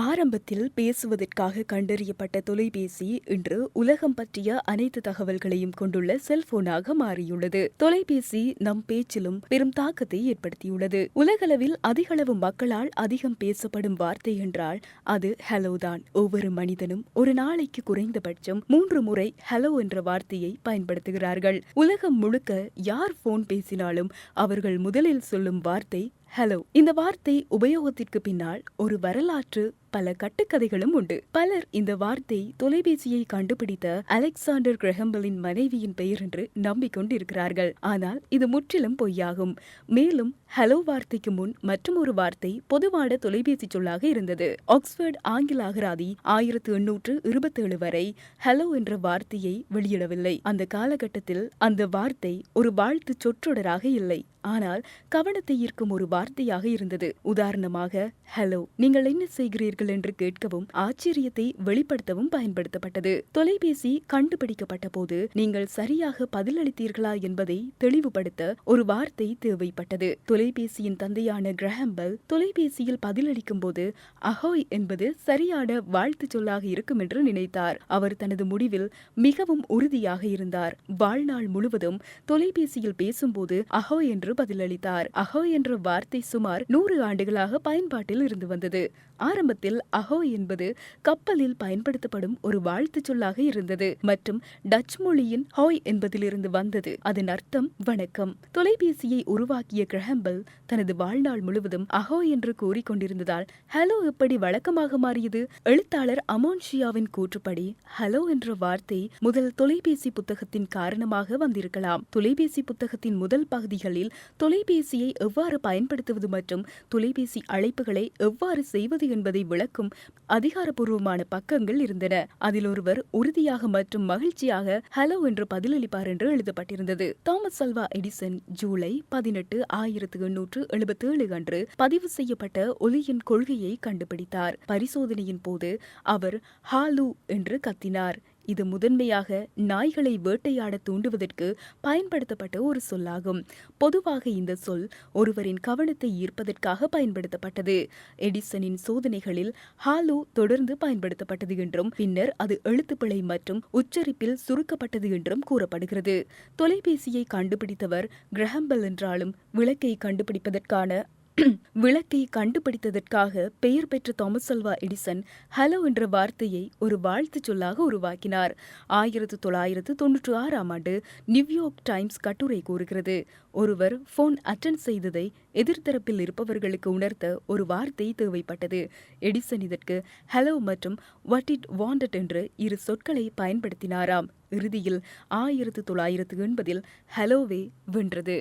ஆரம்பத்தில் பேசுவதற்காக கண்டறியப்பட்ட தொலைபேசி இன்று உலகம் பற்றிய அனைத்து தகவல்களையும் கொண்டுள்ள செல்போனாக மாறியுள்ளது. தொலைபேசி நம் பேச்சிலும் பெரும் தாக்கத்தை ஏற்படுத்தியுள்ளது. உலகளவில் அதிகளவு மக்களால் அதிகம் பேசப்படும் வார்த்தை என்றால் அது ஹலோ தான். ஒவ்வொரு மனிதனும் ஒரு நாளைக்கு குறைந்தபட்சம் மூன்று முறை ஹலோ என்ற வார்த்தையை பயன்படுத்துகிறார்கள். உலகம் முழுக்க யார் போன் பேசினாலும் அவர்கள் முதலில் சொல்லும் வார்த்தை ஹலோ இந்த வார்த்தை உபயோகத்திற்கு பின்னால் ஒரு வரலாற்று பல கட்டுக்கதைகளும் உண்டு. பலர் இந்த வார்த்தை தொலைபேசியை கண்டுபிடித்த அலெக்சாண்டர் கிரஹம்பலின் மனைவியின் பெயர் என்று நம்பிக்கொண்டிருக்கிறார்கள். ஆனால் இது முற்றிலும் பொய்யாகும். மேலும் ஹலோ வார்த்தைக்கு முன் மற்றும் ஒரு வார்த்தை பொதுவான தொலைபேசி சொல்லாக இருந்தது. ஆக்ஸ்போர்ட் ஆங்கில அகராதி ஆயிரத்து எண்ணூற்று இருபத்தேழு வரை ஹலோ என்ற வார்த்தையை வெளியிடவில்லை. அந்த காலகட்டத்தில் அந்த வார்த்தை ஒரு வாழ்த்து சொற்றொடராக இல்லை. ஆனால் கவனத்தை ஈர்க்கும் ஒரு வார்த்தையாக இருந்தது. உதாரணமாக ஹலோ நீங்கள் என்ன செய்கிறீர்கள்? என்று கேட்கவும் ஆச்சரியத்தை வெளிப்படுத்தவும் பயன்படுத்தப்பட்டது. தொலைபேசி கண்டுபிடிக்கப்பட்ட போது நீங்கள் சரியாக பதிலளித்தீர்களா? என்பதை தெளிவுபடுத்த ஒரு வார்த்தை தேவைப்பட்டது. தொலைபேசியின் தந்தையான கிரஹம்பல் தொலைபேசியில் பதிலளிக்கும் போது அஹோய் என்பது சரியான வாழ்த்து சொல்லாக இருக்கும் என்று நினைத்தார். அவர் தனது முடிவில் மிகவும் உறுதியாக இருந்தார். வாழ்நாள் முழுவதும் தொலைபேசியில் பேசும்போது அஹோய் என்று பதிலளித்தார். அஹோ என்ற வார்த்தை வார்த்தை சுமார் நூறு ஆண்டுகளாக பயன்பாட்டில் இருந்து வந்தது. ஆரம்பத்தில் அஹோ என்பது கப்பலில் பயன்படுத்தப்படும் ஒரு வாழ்த்துச் சொல்லாக இருந்தது. மற்றும் டச் மொழியின் ஹாய் என்பதிலிருந்து வந்தது. அதன் அர்த்தம் வணக்கம். தொலைபேசியை உருவாக்கிய கிரஹம்பல் தனது வாழ்நாள் முழுவதும் அஹோ என்று கூறிக்கொண்டிருந்ததால் ஹலோ எப்படி வழக்கமாக மாறியது? எழுத்தாளர் அமோன்ஷியாவின் கூற்றுப்படி ஹலோ என்ற வார்த்தை முதல் தொலைபேசி புத்தகத்தின் காரணமாக வந்திருக்கலாம். தொலைபேசி புத்தகத்தின் முதல் பகுதிகளில் தொலைபேசியை எவ்வாறு பயன்படுத்த பயன்படுத்துவது மற்றும் தொலைபேசி அழைப்புகளை எவ்வாறு செய்வது என்பதை விளக்கும் அதிகாரப்பூர்வமான பக்கங்கள் இருந்தன. அதில் ஒருவர் உறுதியாக மற்றும் மகிழ்ச்சியாக ஹலோ என்று பதிலளிப்பார் என்று எழுதப்பட்டிருந்தது. தாமஸ் அல்வா எடிசன் ஜூலை பதினெட்டு ஆயிரத்து எண்ணூற்று எழுபத்தி ஏழு அன்று பதிவு செய்யப்பட்ட ஒலியின் கொள்கையை கண்டுபிடித்தார். பரிசோதனையின் போது அவர் ஹாலு என்று கத்தினார். இது முதன்மையாக நாய்களை வேட்டையாட தூண்டுவதற்கு பயன்படுத்தப்பட்ட ஒரு சொல்லாகும். பொதுவாக இந்த சொல் ஒருவரின் கவனத்தை ஈர்ப்பதற்காக பயன்படுத்தப்பட்டது. எடிசனின் சோதனைகளில் ஹாலோ தொடர்ந்து பயன்படுத்தப்பட்டது என்றும் பின்னர் அது எழுத்துப்பிழை மற்றும் உச்சரிப்பில் சுருக்கப்பட்டது என்றும் கூறப்படுகிறது. தொலைபேசியை கண்டுபிடித்தவர் கிரஹம்பல் என்றாலும் விளக்கை கண்டுபிடிப்பதற்கான விளக்கை கண்டுபிடித்ததற்காக பெயர் பெற்ற தாமஸ் அல்வா எடிசன் ஹலோ என்ற வார்த்தையை ஒரு வாழ்த்துச் சொல்லாக உருவாக்கினார். ஆயிரத்து தொள்ளாயிரத்து தொன்னூற்று ஆறாம் ஆண்டு நியூயார்க் டைம்ஸ் கட்டுரை கூறுகிறது. ஒருவர் போன் அட்டன் செய்ததை எதிர்த்தரப்பில் இருப்பவர்களுக்கு உணர்த்த ஒரு வார்த்தை தேவைப்பட்டது. எடிசன் இதற்கு ஹலோ மற்றும் வாட் இட் வாண்டட் என்று இரு சொற்களை பயன்படுத்தினாராம். இறுதியில் ஆயிரத்து தொள்ளாயிரத்து எண்பதில் ஹலோவே வென்றது.